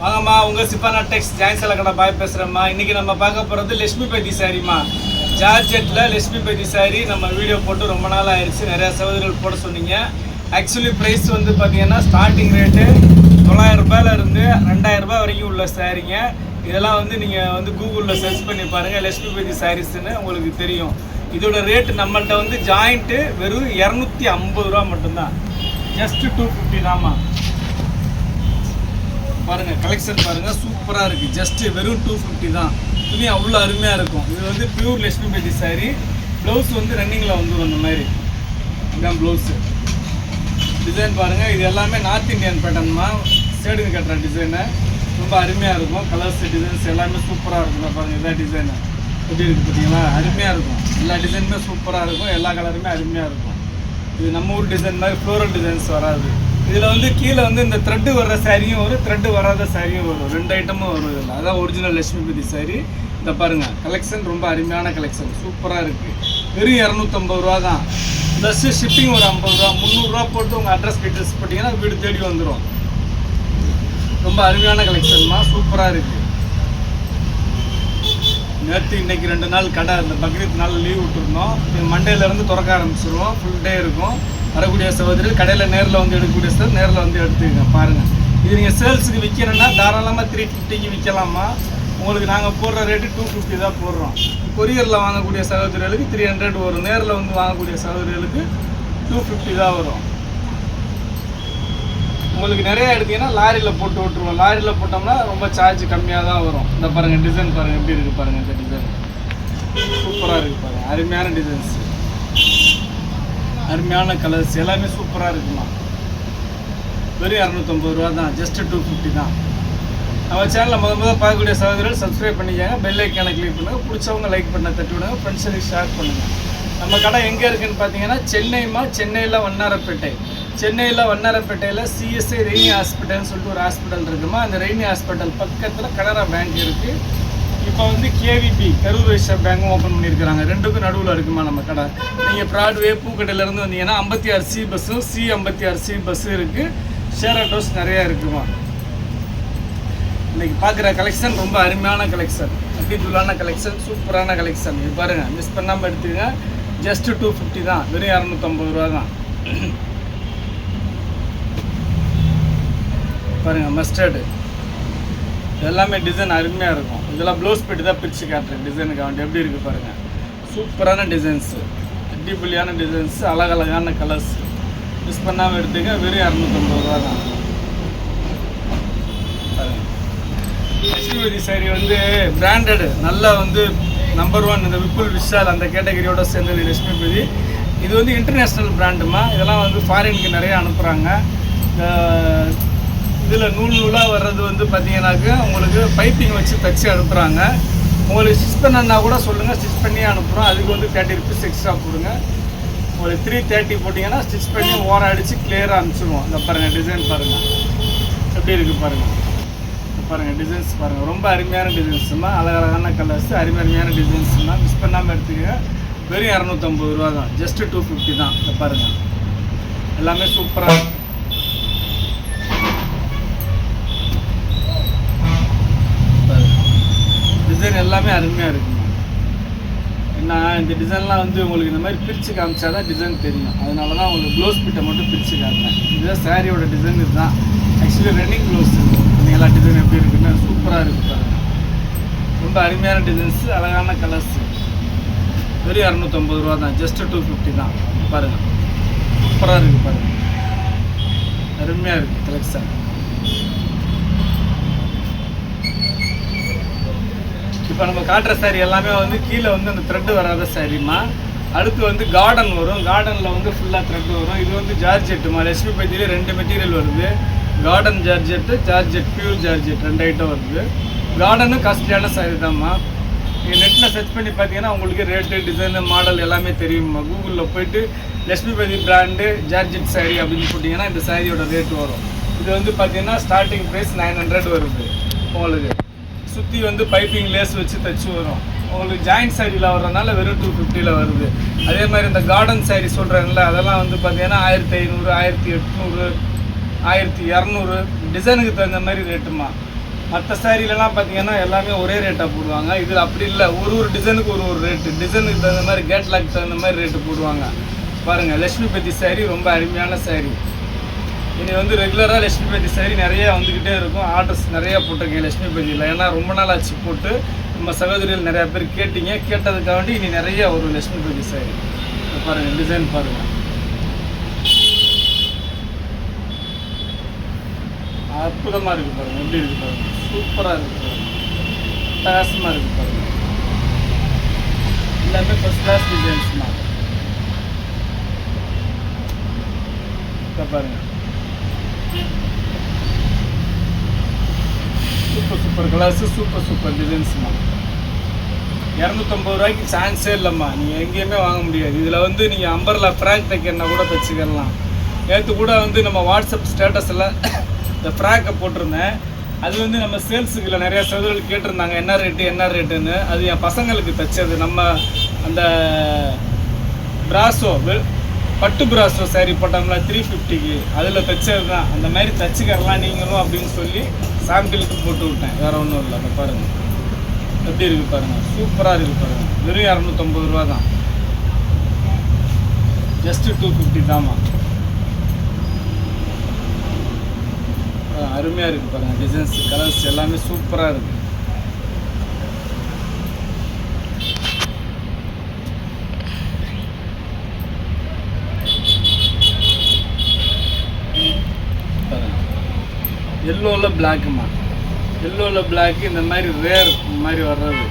வாங்கம்மா உங்க சிப்பானா டெக்ஸ் ஜாயின் கடை பாய் பேசுறேம்மா. இன்னைக்கு நம்ம பார்க்க போறது லட்சுமி பைத்தி சாரிம்மா. ஜார்ஜெட்ல லட்சுமி பைத்தி சாரி நம்ம வீடியோ போட்டு ரொம்ப நாள் ஆயிடுச்சு நிறைய சகோதரிகள் போட சொன்னீங்க. ஆக்சுவலி ப்ரைஸ் வந்து பார்த்தீங்கன்னா ஸ்டார்டிங் ரேட்டு தொள்ளாயிரம் ரூபாயில இருந்து ரெண்டாயிரம் ரூபாய் வரைக்கும் உள்ள சாரீங்க. இதெல்லாம் வந்து நீங்கள் வந்து கூகுளில் சர்ச் பண்ணி பாருங்கள் லட்சுமி பைத்தி சாரீஸ்னு உங்களுக்கு தெரியும். இதோட ரேட் நம்மள்கிட்ட வந்து ஜாயிண்ட்டு வெறும் இரநூத்தி ஐம்பது ரூபா மட்டும்தான். ஜஸ்ட் டூ ஃபிஃப்டி தாம்மா. பாருங்க கலெக்ஷன் பாருங்க சூப்பராக இருக்கு. ஜஸ்ட் வெறும் டூ ஃபிஃப்டி தான். துணி அவ்வளோ அருமையாக இருக்கும். இது வந்து பியூர் லட்சுமி பேட்டி saree. ப்ளவுஸ் வந்து ரன்னிங்கில் வந்துடும் அந்த மாதிரி. இதுதான் ப்ளவுஸு டிசைன் பாருங்க. இது எல்லாமே நார்த் இந்தியன் பேட்டர்ன்மா சேடுங்க கட்டுற டிசைனு ரொம்ப அருமையாக இருக்கும். கலர்ஸ் டிசைன்ஸ் எல்லாமே சூப்பராக இருக்கும். பாருங்க இதான் டிசைனு எப்படி இருக்குது பார்த்தீங்களா? அருமையாக இருக்கும். எல்லா டிசைனுமே சூப்பராக இருக்கும். எல்லா கலருமே அருமையாக இருக்கும். இது நம்ம ஊர் டிசைன் மாதிரி ஃப்ளோரல் டிசைன்ஸ் வராது. இதில் வந்து கீழே வந்து இந்த த்ரெட்டு வர்ற சாரியும் வரும் த்ரெட்டு வராத சாரியும் வரும். ரெண்டு ஐட்டமும் வரும் இதில். அதான் ஒரிஜினல் லட்சுமி பதி சாரி இந்த பாருங்கள் கலெக்ஷன் ரொம்ப அருமையான கலெக்ஷன் சூப்பராக இருக்குது வெறும் இரநூத்தம்பது ரூபா தான். ப்ளஸ் ஷிப்பிங் ஒரு ஐம்பது ரூபா. முந்நூறுரூவா போட்டு உங்கள் அட்ரஸ் டீட்டெயில்ஸ் போட்டிங்கன்னா வீடு தேடி வந்துடும் ரொம்ப அருமையான கலெக்ஷன்மா சூப்பராக இருக்குது நேற்று இன்னைக்கு ரெண்டு நாள் கடை இந்த பக்ரீத் நாள் லீவ் விட்டுருந்தோம். மண்டேலேருந்து திறக்க ஆரம்பிச்சிருவோம். ஃபுல் டே இருக்கும். வரக்கூடிய சகோதரிகள் கடையில் நேரில் வந்து எடுக்கக்கூடிய சார் நேரில் வந்து எடுத்துக்கங்க பாருங்கள் இது நீங்கள் சேல்ஸுக்கு விற்கணும்னா தாராளமாக த்ரீ ஃபிஃப்டிக்கு விற்கலாமா உங்களுக்கு நாங்கள் போடுற ரேட்டு டூ ஃபிஃப்டி தான் போடுறோம். கொரியரில் வாங்கக்கூடிய சகோதரிகளுக்கு த்ரீ ஹண்ட்ரட் வரும். நேரில் வந்து வாங்கக்கூடிய சகோதரிகளுக்கு டூ ஃபிஃப்டி தான் வரும். உங்களுக்கு நிறைய எடுத்தீங்கன்னா லாரியில் போட்டு விட்ருவோம் லாரியில் போட்டோம்னா ரொம்ப சார்ஜ் கம்மியாக தான் வரும். இந்த பாருங்கள் டிசைன் பாருங்கள் எப்படி இருக்குது பாருங்கள் இந்த டிசைன் சூப்பராக இருக்குது பாருங்கள் அருமையான டிசைன்ஸ் அருமையான கலர்ஸ் எல்லாமே சூப்பராக இருக்குமா? வெறும் இரநூத்தம்பது ரூபா தான். ஜஸ்ட் டூ ஃபிஃப்டி தான். நம்ம சேனலில் முத முதல் பார்க்கக்கூடிய சகோதரர்கள் சப்ஸ்கிரைப் பண்ணிக்காங்க. பெல் ஐக்கானை கிளிக் பண்ணுங்கள் பிடிச்சவங்க லைக் பண்ண தட்டி விடுங்க. ஃப்ரெண்ட்ஸுக்கு ஷேர் பண்ணுங்கள் நம்ம கடை எங்கே இருக்குன்னு பார்த்தீங்கன்னா சென்னைமா சென்னையில் வண்ணாரப்பேட்டை. சென்னையில் வண்ணாரப்பேட்டையில் சிஎஸ்ஐ ரெய்னி ஹாஸ்பிட்டல்னு சொல்லிட்டு ஒரு ஹாஸ்பிட்டல் இருக்குமா? அந்த ரெய்னி ஹாஸ்பிட்டல் பக்கத்தில் கனரா பேங்க் இருக்குது இப்போ வந்து கேவிபி கரூர் வைசா பேங்க்கும் ஓப்பன் பண்ணியிருக்கிறாங்க. ரெண்டுக்கும் நடுவில் இருக்குமா நம்ம கடை? நீங்கள் ப்ராட்வே பூக்கடையிலேருந்து வந்தீங்கன்னா ஐம்பத்தி ஆறு சி பஸ்ஸும் சி ஐம்பத்தி ஆறு சி பஸ்ஸும் இருக்குது ஷேர் ஆட்டோஸ் நிறையா இருக்குமா? இன்றைக்கி பார்க்குற கலெக்ஷன் ரொம்ப அருமையான கலெக்ஷன் அடித்துள்ளான கலெக்ஷன் சூப்பரான கலெக்ஷன் இது பாருங்கள் மிஸ் பண்ணாமல் எடுத்துக்கோங்க. ஜஸ்ட்டு டூ ஃபிஃப்டி தான். வெறும் இரநூத்தம்பது ரூபா தான். பாருங்கள் மஸ்டர்டு எல்லாமே டிசைன் அருமையாக இருக்கும். இதெல்லாம் ப்ளவுஸ் பிட்டு தான் பிரித்து காட்டுறேன். டிசைனுக்கு அவன் எப்படி இருக்குது பாருங்கள் சூப்பரான டிசைன்ஸு அடிப்பொலியான டிசைன்ஸு அழகழகான கலர்ஸ் மிஸ் பண்ணாமல் எடுத்துங்க வெறும் இரநூத்தம்பது ரூபா தான். பாருங்கள் லட்சுமிபதி சாரி வந்து பிராண்டடு நல்லா வந்து நம்பர் ஒன் இந்த விப்புல் விஷால் அந்த கேட்டகரியோட சேர்ந்தது லட்சுமிபதி. இது வந்து இன்டர்நேஷ்னல் பிராண்டுமா இதெல்லாம் வந்து ஃபாரினுக்கு நிறைய அனுப்புகிறாங்க இதில் நூல் நூலாக வர்றது வந்து பார்த்தீங்கன்னாக்கா உங்களுக்கு பைப்பிங் வச்சு தச்சு அனுப்புகிறாங்க உங்களுக்கு ஸ்டிச் பண்ணனா கூட சொல்லுங்கள் ஸ்டிச் பண்ணி அனுப்புகிறோம் அதுக்கு வந்து தேர்ட்டி ருபீஸ் எக்ஸ்ட்ரா கொடுங்க உங்களுக்கு த்ரீ தேர்ட்டி போட்டிங்கன்னா ஸ்டிச் பண்ணி ஓரம் அடித்து கிளியராக அனுப்பிச்சிடுவோம் இந்த பாருங்கள் டிசைன் பாருங்கள் எப்படி இருக்குது பாருங்கள் பாருங்கள் டிசைன்ஸ் பாருங்கள் ரொம்ப அருமையான டிசைன்ஸுமா அழகழகான கலர்ஸ் அருமை அருமையான டிசைன்ஸுமா மிஸ் பண்ணாமல் எடுத்துக்கோங்க. வெறும் இரநூத்தம்பது ரூபா தான். ஜஸ்ட்டு டூ ஃபிஃப்டி தான். இதை பாருங்கள் எல்லாமே சூப்பராக டிசைன் எல்லாமே அருமையாக இருக்குங்க என்ன இந்த டிசைன்லாம் வந்து உங்களுக்கு இந்த மாதிரி பிரித்து காமிச்சா தான் டிசைன் தெரியும். அதனால தான் உங்களுக்கு ப்ளவுஸ் பிட்டை மட்டும் பிரித்து காட்டுறேன். இதுதான் சாரியோட டிசைன் இதுதான். ஆக்சுவலி ரன்னிங் ப்ளவுஸ் எல்லா டிசைன் எப்படி இருக்குன்னு சூப்பராக இருக்கு பாருங்க. ரொம்ப அருமையான டிசைன்ஸ் அழகான கலர்ஸ் வெறும் இரநூத்தம்பது ரூபா தான் ஜஸ்ட் டூ ஃபிஃப்டி தான். பாருங்கள் சூப்பராக இருக்குது பாருங்கள் அருமையாக இருக்குது கலெக்ஷன் இப்போ நம்ம காட்டுற சாரி எல்லாமே வந்து கீழே வந்து அந்த த்ரெட்டு வராத சாரிம்மா அடுத்து வந்து கார்டன் வரும். கார்டனில் வந்து ஃபுல்லாக த்ரெட் வரும். இது வந்து ஜார்ஜெட்டுமா லட்சுமி பைத்தியிலே ரெண்டு மெட்டீரியல் வருது. Cotton georgette georgette pure georgette ரெண்டு ஐட்டம் வருது. கார்டனும் காஸ்ட்லியான சாரி தான்மா. நீங்கள் நெட்டில் சர்ச் பண்ணி பார்த்தீங்கன்னா உங்களுக்கு ரேட்டு டிசைனு மாடல் எல்லாமே தெரியுமா கூகுளில் போயிட்டு லக்ஷ்மிபதி பிராண்டு ஜார்ஜெட் சாரி அப்படின்னு போட்டிங்கன்னா இந்த சாரியோட ரேட் வரும். இது வந்து பார்த்தீங்கன்னா ஸ்டார்டிங் ப்ரைஸ் நைன் ஹண்ட்ரட் வருது. உங்களுக்கு சுற்றி வந்து பைப்பிங் லேஸ் வச்சு தச்சு வரும். உங்களுக்கு ஜாயிண்ட் சாரியில் வர்றதுனால வெறும் டூ ஃபிஃப்டியில் வருது. அதே மாதிரி இந்த கார்டன் சாரி சொல்கிறாங்கல்ல அதெல்லாம் வந்து பார்த்தீங்கன்னா ஆயிரத்தி ஐநூறு ஆயிரத்தி எட்நூறு ஆயிரத்தி இரநூறு டிசைனுக்கு தகுந்த மாதிரி ரேட்டுமா மற்ற சாரீலலாம் பார்த்தீங்கன்னா எல்லாமே ஒரே ரேட்டாக போடுவாங்க. இதில் அப்படி இல்லை. ஒரு ஒரு டிசைனுக்கு ஒரு ஒரு ரேட்டு டிசைனுக்கு தகுந்த மாதிரி கேட்லாக் தகுந்த மாதிரி ரேட்டு போடுவாங்க. பாருங்கள் லக்ஷ்மி பத்தி ரொம்ப அருமையான saree. இனி வந்து ரெகுலராக லட்சுமிபதி பதி நிறையா வந்துக்கிட்டே இருக்கும். ஆர்டர்ஸ் நிறையா போட்டிருக்கேன் லட்சுமிபதியில். ஏன்னா ரொம்ப நாள் ஆச்சு போட்டு. நம்ம சகோதரிகள் நிறையா பேர் கேட்டீங்க. கேட்டதுக்காண்டி இனி நிறையா வரும் லட்சுமிபதி பதி பாருங்கள் டிசைன் பாருங்கள் அற்புதமாக இருக்குது பாருங்கள் எப்படி இருக்குது பாருங்கள் சூப்பராக இருக்குது பாருங்கள் அட்டகாசமாக இருக்குது பாருங்கள் எல்லாமே ஃபஸ்ட் கிளாஸ் டிசைன்ஸ் தான். இதை பாருங்கள் super super colours super super டிசைன்ஸ்மா இரநூத்தம்பது ரூபாய்க்கு சான்ஸே இல்லைம்மா. நீங்கள் எங்கேயுமே வாங்க முடியாது. இதில் வந்து நீங்கள் அம்பர்லா ஃப்ராங்க் தைக்கிறனா கூட தைச்சிக்கலாம் நேற்று கூட வந்து நம்ம வாட்ஸ்அப் ஸ்டேட்டஸில் இந்த ஃப்ராக்கை போட்டிருந்தேன். அது வந்து நம்ம சேல்ஸுக்குள்ள நிறையா சகோதரர்கள் கேட்டிருந்தாங்க என்ன ரேட்டு என்ன ரேட்டுன்னு அது என் பசங்களுக்கு தைச்சது. நம்ம அந்த பிராசோ பட்டு பிராசோ சாரி போட்டோம்ல த்ரீ ஃபிஃப்டிக்கு அதில் தைச்சது தான் அந்த மாதிரி தைச்சிக்கரலாம் நீங்களும் அப்படின்னு சொல்லி சாம்பிளுக்கு போட்டு விட்டேன். வேறு ஒன்றும் இல்லை அதை பாருங்கள் எப்படி இருக்கு பாருங்கள் சூப்பராக இருக்கு பாருங்கள் வெறும் இரநூத்தம்பது ரூபா தான் ஜஸ்ட்டு டூ ஃபிஃப்டி தாம்மா. அருமையாக இருக்குது பாருங்க டிசைன்ஸ் கலர்ஸ் எல்லாமே சூப்பராக இருக்குது எல்லோவில் பிளாக்குமா எல்லோவில் பிளாக்கு இந்த மாதிரி ரேர் இந்த மாதிரி வர்றது.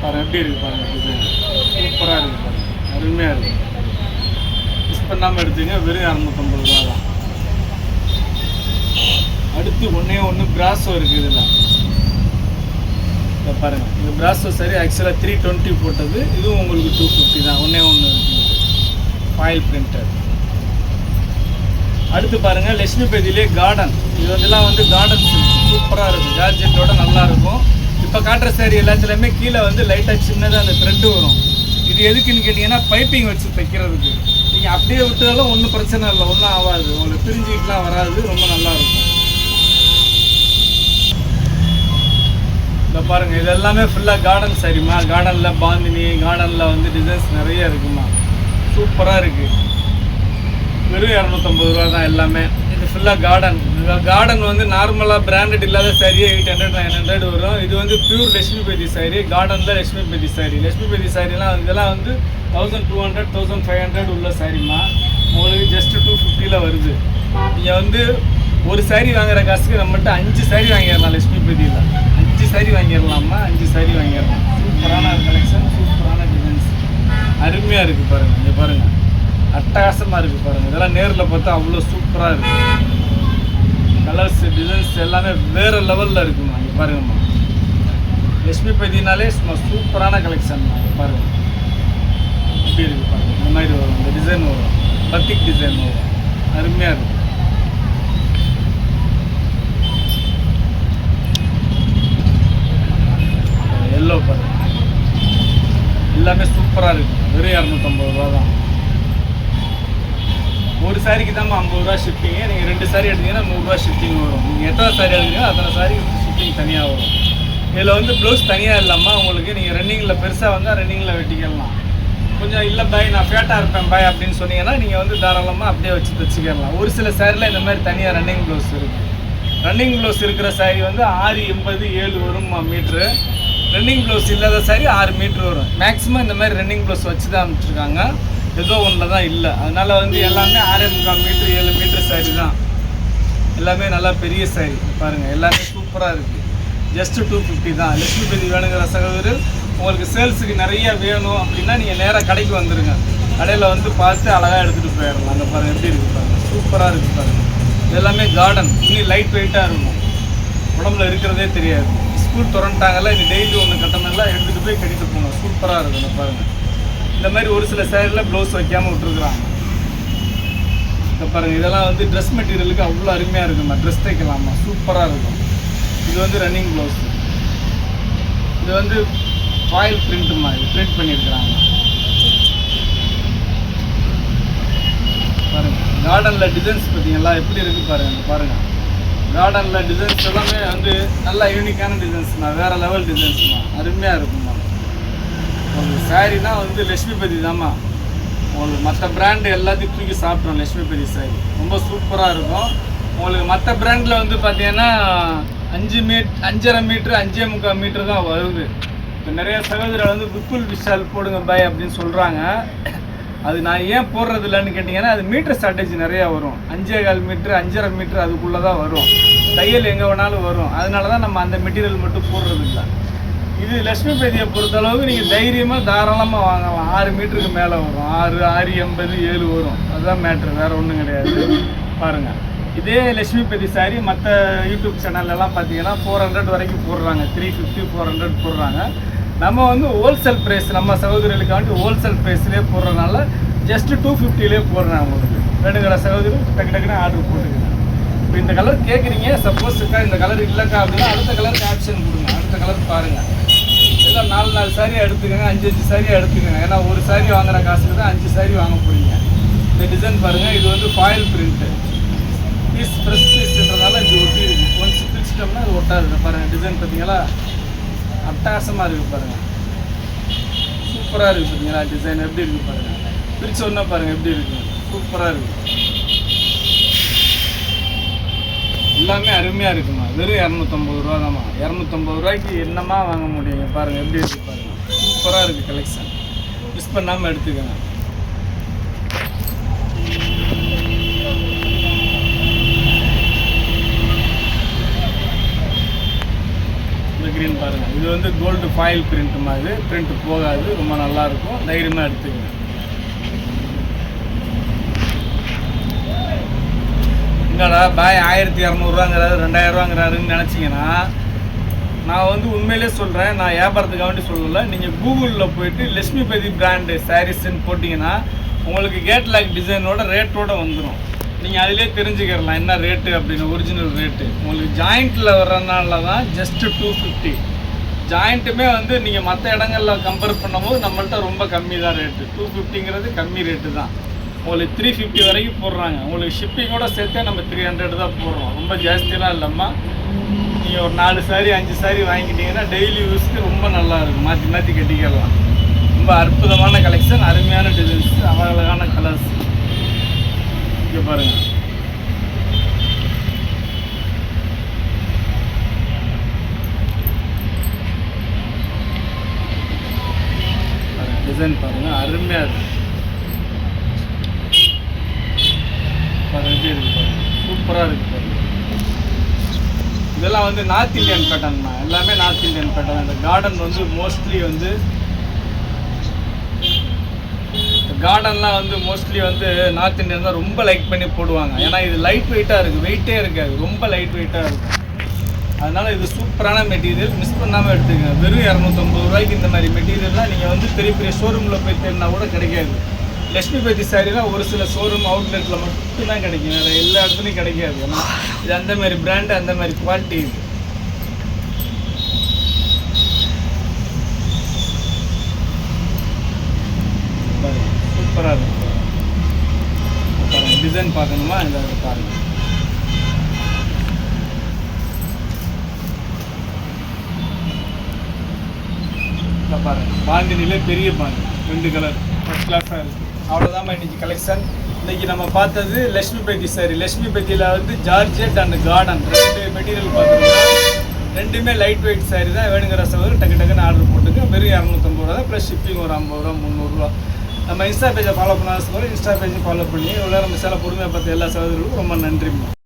பாருங்க எப்படி இருக்கு பாருங்க டிசைன் சூப்பராக இருக்கு பாருங்க அருமையாக இருக்குது பண்ணாமல் எடுத்தீங்க வெறும் இரநூத்தம்பது ரூபா தான். அடுத்து ஒன்றே ஒன்று பிராஸோ இருக்குது இதில். இதை பாருங்கள் இந்த பிராஸோ சரி ஆக்சுவலாக த்ரீ டுவெண்ட்டி போட்டது. இதுவும் உங்களுக்கு டூ ஃபிஃப்டி தான். ஒன்றே ஒன்று இருக்குது ஃபாயில் பிரிண்டர் அடுத்து பாருங்கள் லட்சுமி பேதியிலே கார்டன் இது வந்துலாம் வந்து கார்டன் சூப்பராக இருக்கும். ஜார்ஜெட்டோட நல்லாயிருக்கும் இப்போ காட்டுற சாரி எல்லாத்துலேயுமே கீழே வந்து லைட்டாக சின்னதாக அந்த த்ரெட்டு வரும். இது எதுக்குன்னு கேட்டிங்கன்னா பைப்பிங் வச்சு தைக்கிறதுக்கு. நீங்கள் அப்படியே விட்டாலும் ஒன்றும் பிரச்சனை இல்லை. ஒன்றும் ஆகாது உங்களுக்கு பிரிஞ்சுக்கிட்டுலாம் வராது. ரொம்ப நல்லா இருக்கும் இந்த பாருங்க இது எல்லாமே ஃபுல்லாக கார்டன் சாரிம்மா கார்டனில் பாந்தினி கார்டனில் வந்து டிசைன்ஸ் நிறைய இருக்குமா? சூப்பராக இருக்குது வெறும் இரநூத்தம்பது ரூபா தான் எல்லாமே. இது ஃபுல்லாக கார்டன் கார்டன் வந்து நார்மலாக பிராண்டட் இல்லாத சாரியே எயிட் ஹண்ட்ரட் நைன் ஹண்ட்ரட் வரும். இது வந்து பியூர் லட்சுமி சாரி கார்டனில் தான் பேதி சாரி லக்ஷ்மிபதி சாரிலாம் இதெல்லாம் வந்து thousand two hundred thousand five hundred உள்ள சாரிம்மா உங்களுக்கு ஜஸ்ட் டூ ஃபிஃப்டியில் வருது. நீங்கள் வந்து ஒரு சாரி வாங்குற காசுக்கு நம்மகிட்ட அஞ்சு சாரி வாங்கிடலாம் லட்சுமி பிரதியில். அஞ்சு சாரி வாங்கிடலாமா? அஞ்சு சாரி வாங்கிடலாம். சூப்பரான கலெக்ஷன் சூப்பரான டிசைன்ஸ் அருமையாக இருக்குது பாருங்கள் இங்கே பாருங்கள் அட்டகாசமாக இருக்குது பாருங்கள் இதெல்லாம் நேரில் பார்த்தா அவ்வளோ சூப்பராக இருக்குது கலர்ஸ் டிசைன்ஸ் எல்லாமே வேறு லெவலில் இருக்குமா இங்கே பாருங்கம்மா. லட்சுமி பதினாலே சும்மா சூப்பரான கலெக்ஷன் பாருங்கள் எப்படி இருக்குது பாருங்கள் இந்த மாதிரி வரும் இந்த டிசைன் வரும் பத்திக் டிசைன் வரும் அருமையாக இருக்கும் எல்லோ பாருங்க எல்லாமே சூப்பராக இருக்குது வெறும் இரநூத்தம்பது ரூபா தான் ஒரு சாரிக்கு தான் ஐம்பது ரூபா ஷிஃப்டிங்கு நீங்கள் ரெண்டு சாரி எடுத்தீங்கன்னா நூறுரூவா ஷிஃப்டிங் வரும் நீங்கள் எத்தனை சாரி எடுக்கிறீங்களோ அத்தனை சாரி ஷிஃப்டிங் தனியாக வரும் இதில் வந்து ப்ளவுஸ் தனியாக இல்லாமல் உங்களுக்கு நீங்கள் ரன்னிங்கில் பெருசாக வந்தால் ரன்னிங்கில் வெட்டிக்கலாம் கொஞ்சம் இல்லை பாய் நான் ஃபேட்டாக இருப்பேன் பாய் அப்படின்னு சொன்னீங்கன்னா நீங்கள் வந்து தாராளமாக அப்படியே வச்சு தைச்சிக்கலாம் ஒரு சில சாரியில் இந்த மாதிரி தனியாக ரன்னிங் ப்ளவுஸ் இருக்குது ரன்னிங் ப்ளவுஸ் இருக்கிற சாரி வந்து ஆறு எண்பது ஏழு வரும் மீட்ரு ரன்னிங் ப்ளவுஸ் இல்லாத சாரி ஆறு மீட்ரு வரும். மேக்ஸிமம் இந்த மாதிரி ரன்னிங் ப்ளவுஸ் வச்சு தான் அனுப்பிச்சிருக்காங்க. ஏதோ ஒன்றில் தான் இல்லை. அதனால் வந்து எல்லாமே ஆறே முக்கால் மீட்ரு ஏழு மீட்ரு சாரி தான். எல்லாமே நல்லா பெரிய சாரி பாருங்கள் எல்லாமே சூப்பராக இருக்குது ஜஸ்ட்டு டூ ஃபிஃப்டி தான். லட்சுமி பேதி வேணுங்கிற சகோதரர் உங்களுக்கு சேல்ஸுக்கு நிறைய வேணும் அப்படின்னா நீங்கள் நேராக கடைக்கு வந்துடுங்க கடையில் வந்து பார்த்து அழகாக எடுத்துகிட்டு போயிடலாம். அங்கே பாருங்கள் எப்படி இருக்குது பாருங்கள் சூப்பராக இருக்குது பாருங்கள் எல்லாமே கார்டன் இன்னும் லைட் வெயிட்டாக இருக்கும். உடம்புல இருக்கிறதே தெரியாது. ஸ்கூல் திறந்துட்டாங்கல்ல இனி டெய்லி ஒன்று கட்டணம்ல எடுத்துகிட்டு போய் கட்டிட்டு போகணும். சூப்பராக இருக்கும் பாருங்கள் இந்த மாதிரி ஒரு சில சேரில் ப்ளவுஸ் வைக்காமல் விட்டுருக்குறாங்க. இந்த பாருங்கள் இதெல்லாம் வந்து ட்ரெஸ் மெட்டீரியலுக்கு அவ்வளோ அருமையாக இருக்குமா. ட்ரெஸ் தைக்கலாமா? சூப்பராக இருக்கும். இது வந்து ரன்னிங் ப்ளவுஸ் இது வந்து ஃபாயில் பிரிண்ட் மாதிரி பிரிண்ட் பண்ணியிருக்கிறாங்க பாருங்கள் கார்டனில் டிசைன்ஸ் பார்த்தீங்களா? எப்படி இருக்குது பாருங்கள் பாருங்கள் கார்டனில் டிசைன்ஸ் எல்லாமே வந்து நல்லா யூனிக்கான டிசைன்ஸ்மா வேறு லெவல் டிசைன்ஸ்மா அருமையாக இருக்கும்மா. உங்களுக்கு சாரினா வந்து லட்சுமிபதி தாம்மா உங்களுக்கு மற்ற பிராண்டு எல்லாத்தையும் தூக்கி சாப்பிட்றோம் லட்சுமிபதி சாரி ரொம்ப சூப்பராக இருக்கும். உங்களுக்கு மற்ற பிராண்டில் வந்து பார்த்தீங்கன்னா அஞ்சு மீட் அஞ்சரை மீட்ரு அஞ்சே முக்கால் மீட்ரு தான் வருது. இப்போ நிறைய சகோதரர் வந்து விப்புல் விஷால் போடுங்க பாய் அப்படின்னு சொல்கிறாங்க அது நான் ஏன் போடுறது இல்லைன்னு கேட்டிங்கன்னா அது மீட்டர் ஸ்ட்ராட்டஜி நிறையா வரும். அஞ்சே கால் மீட்ரு அஞ்சரை மீட்ரு அதுக்குள்ளே தான் வரும். தையல் எங்கே வேணாலும் வரும். அதனால தான் நம்ம அந்த மெட்டீரியல் மட்டும் போடுறது இல்லை. இது லக்ஷ்மி பேதியை பொறுத்தளவுக்கு நீங்கள் தைரியமாக தாராளமாக வாங்கலாம். ஆறு மீட்டருக்கு மேலே வரும். ஆறு ஆறு எண்பது ஏழு வரும். அதுதான் மேட்ரு வேறு ஒன்றும் கிடையாது. பாருங்கள் இதே லக்ஷ்மி பேதி சாரி மற்ற யூடியூப் சேனல்லலாம் பார்த்தீங்கன்னா ஃபோர் ஹண்ட்ரட் வரைக்கும் போடுறாங்க. த்ரீ ஃபிஃப்டி ஃபோர் ஹண்ட்ரட் போடுறாங்க. நம்ம வந்து ஹோல்சேல் ப்ரைஸ் நம்ம சகோதரிகளுக்காண்டி ஹோல்சேல் ப்ரைஸ்லேயே போடுறதுனால ஜஸ்ட்டு டூ ஃபிஃப்டிலேயே போடுறேன் உங்களுக்கு. கடை சகோதரி டக்கு டக்குன்னு ஆர்டர் போட்டுக்கிறேன் இப்போ இந்த கலர் கேட்குறீங்க சப்போஸ் இருக்கா இந்த கலர் இல்லைக்கா அப்படின்னா அடுத்த கலருக்கு ஆப்ஷன் கொடுங்க. அடுத்த கலர் பாருங்கள் எல்லாம் நாலு நாலு சாரியாக எடுத்துக்கோங்க அஞ்சு அஞ்சு சாரியாக எடுத்துக்கோங்க. ஏன்னா ஒரு சாரி வாங்குற காசுக்கு தான் அஞ்சு சாரி வாங்க போறீங்க. இந்த டிசைன் பாருங்கள் இது வந்து ஃபாயில் பிரிண்ட்டு பீஸ் ஃப்ரெஷ் பீஸ்ன்றதால இது ஒட்டி ஒன்ஸ் பிரிச்சிட்டோம்னா அது ஒட்டாது. பாருங்கள் டிசைன் பார்த்தீங்களா? அட்டகாசமாக இருக்குது பாருங்கள் சூப்பராக இருக்குது பார்த்தீங்களா டிசைன் எப்படி இருக்குது பாருங்கள் பிரிச்ச ஒன்றா பாருங்கள் எப்படி இருக்குது சூப்பராக இருக்குது எல்லாமே அருமையாக இருக்குமா? வெறும் இரநூத்தம்பது ரூபா தாம்மா இரநூத்தம்பது ரூபாய்க்கு என்னமா வாங்க முடியுங்க பாருங்கள் எப்படி இருக்குது பாருங்கள் சூப்பராக இருக்குது கலெக்ஷன் மிஸ் பண்ணாமல் எடுத்துக்கோங்க. க்ரீன் பாருங்கள் இது வந்து கோல்டு ஃபாயில் பிரிண்ட் மாதிரி. பிரிண்ட் போகாது. ரொம்ப நல்லா இருக்கும். தைரியமாக எடுத்துக்கங்க. என்னடா பாய் ஆயிரத்தி இரநூறுவாங்கிறாரு ரெண்டாயிரரூவாங்கிறாருன்னு நினச்சிங்கன்னா நான் வந்து உண்மையிலே சொல்கிறேன் நான் வியாபாரத்துக்காக வேண்டி சொல்லலை. நீங்கள் கூகுளில் போயிட்டு லட்சுமிபதி பிராண்டு சாரீஸ்ன்னு போட்டிங்கன்னா உங்களுக்கு கேட்லாக் டிசைனோட ரேட்டோட வந்துடும் நீங்கள் அதிலே தெரிஞ்சுக்கிறலாம் என்ன ரேட்டு அப்படின்னு ஒரிஜினல் ரேட்டு உங்களுக்கு ஜாயிண்ட்டில் வர்றதுனால தான் ஜஸ்ட்டு டூ ஃபிஃப்டி ஜாயிண்ட்டுமே வந்து நீங்கள் மற்ற இடங்கள்ல கம்பேர் பண்ணும்போது நம்மள்ட்ட ரொம்ப கம்மி தான் ரேட்டு டூ ஃபிஃப்டிங்கிறது கம்மி ரேட்டு தான். உங்களுக்கு த்ரீ ஃபிஃப்டி வரைக்கும் போடுறாங்க. உங்களுக்கு ஷிப்பிங்கோட சேர்த்தே நம்ம த்ரீ ஹண்ட்ரட் தான் போடுறோம். ரொம்ப ஜாஸ்தியெல்லாம் இல்லைம்மா. நீங்கள் ஒரு நாலு சாரி அஞ்சு சாரி வாங்கிட்டீங்கன்னா டெய்லி யூஸ்க்கு ரொம்ப நல்லா இருக்கும். மாற்றி மாற்றி கட்டிக்கலாம். ரொம்ப அற்புதமான கலெக்ஷன் அருமையான டிசைன்ஸ் அழகான கலர்ஸ் இங்கே பாருங்கள் டிசைன் பாருங்கள் அருமையாக இருக்கு. பாருங்க எப்படி இருக்கு சூப்பராக இருக்கு பாருங்க. இதெல்லாம் வந்து நார்த் இந்தியன் பேட்டர்ன் எல்லாமே நார்த் இந்தியன் பேட்டர்ன் இந்த கார்டன் வந்து மோஸ்ட்லி வந்து கார்டன்லாம் வந்து மோஸ்ட்லி வந்து நார்த் இந்தியன் தான் ரொம்ப லைக் பண்ணி போடுவாங்க. ஏன்னா இது லைட் வெயிட்டாக இருக்குது வெயிட்டே இருக்காது ரொம்ப லைட் வெயிட்டாக இருக்கும் அதனால் இது சூப்பரான மெட்டீரியல் மிஸ் பண்ணாமல் எடுத்துக்கங்க. வெறும் இரநூத்தம்பது ரூபாய்க்கு இந்த மாதிரி மெட்டீரியல்லாம் நீங்கள் வந்து பெரிய பெரிய ஷோரூமில் போய் தேடினா கூட கிடைக்காது. லட்சுமி பேத்தி சாரீலாம் ஒரு சில ஷோரூம் அவுட்லெட்டில் மட்டும்தான் கிடைக்கும். வேறு எல்லா இடத்துலையும் கிடைக்காது. ஏன்னா இது அந்த மாதிரி பிராண்டு அந்த மாதிரி குவாலிட்டி இருக்குது சூப்பராக இருக்கும் பாருங்கள் டிசைன் பார்க்கணுமா? இந்த பாருங்கள் பாருங்கள் பாண்டினிலே பெரிய பாண்டு. ரெண்டு கலர் ஃபஸ்ட் கிளாஸாக இருக்குது அவ்வளோதான் இன்னைக்கு கலெக்ஷன் இன்றைக்கி நம்ம பார்த்தது லக்ஷ்மி பெட்டி சாரி லக்ஷ்மி பெட்டியில் வந்து ஜார்ஜெட் அண்ட் கார்டன் ரெண்டு மெட்டீரியல் பார்த்துருக்கோம் ரெண்டுமே லைட் வெயிட் சாரி தான். வேணுங்கிற சவர் டக்கு டக்குன்னு ஆர்டர் போட்டுங்க வெறும் இரநூத்தம்பது ரூபா தான். ப்ளஸ் ஷிப்பிங் ஒரு ஐம்பது ரூபா முந்நூறுரூவா நம்ம இன்ஸ்டா பேஜை ஃபாலோ பண்ணாத இன்ஸ்டா பேஜை ஃபாலோ பண்ணி உள்ள நம்ம சில பொறுமையை பார்த்து எல்லா சகோதரர்களுக்கும் ரொம்ப நன்றி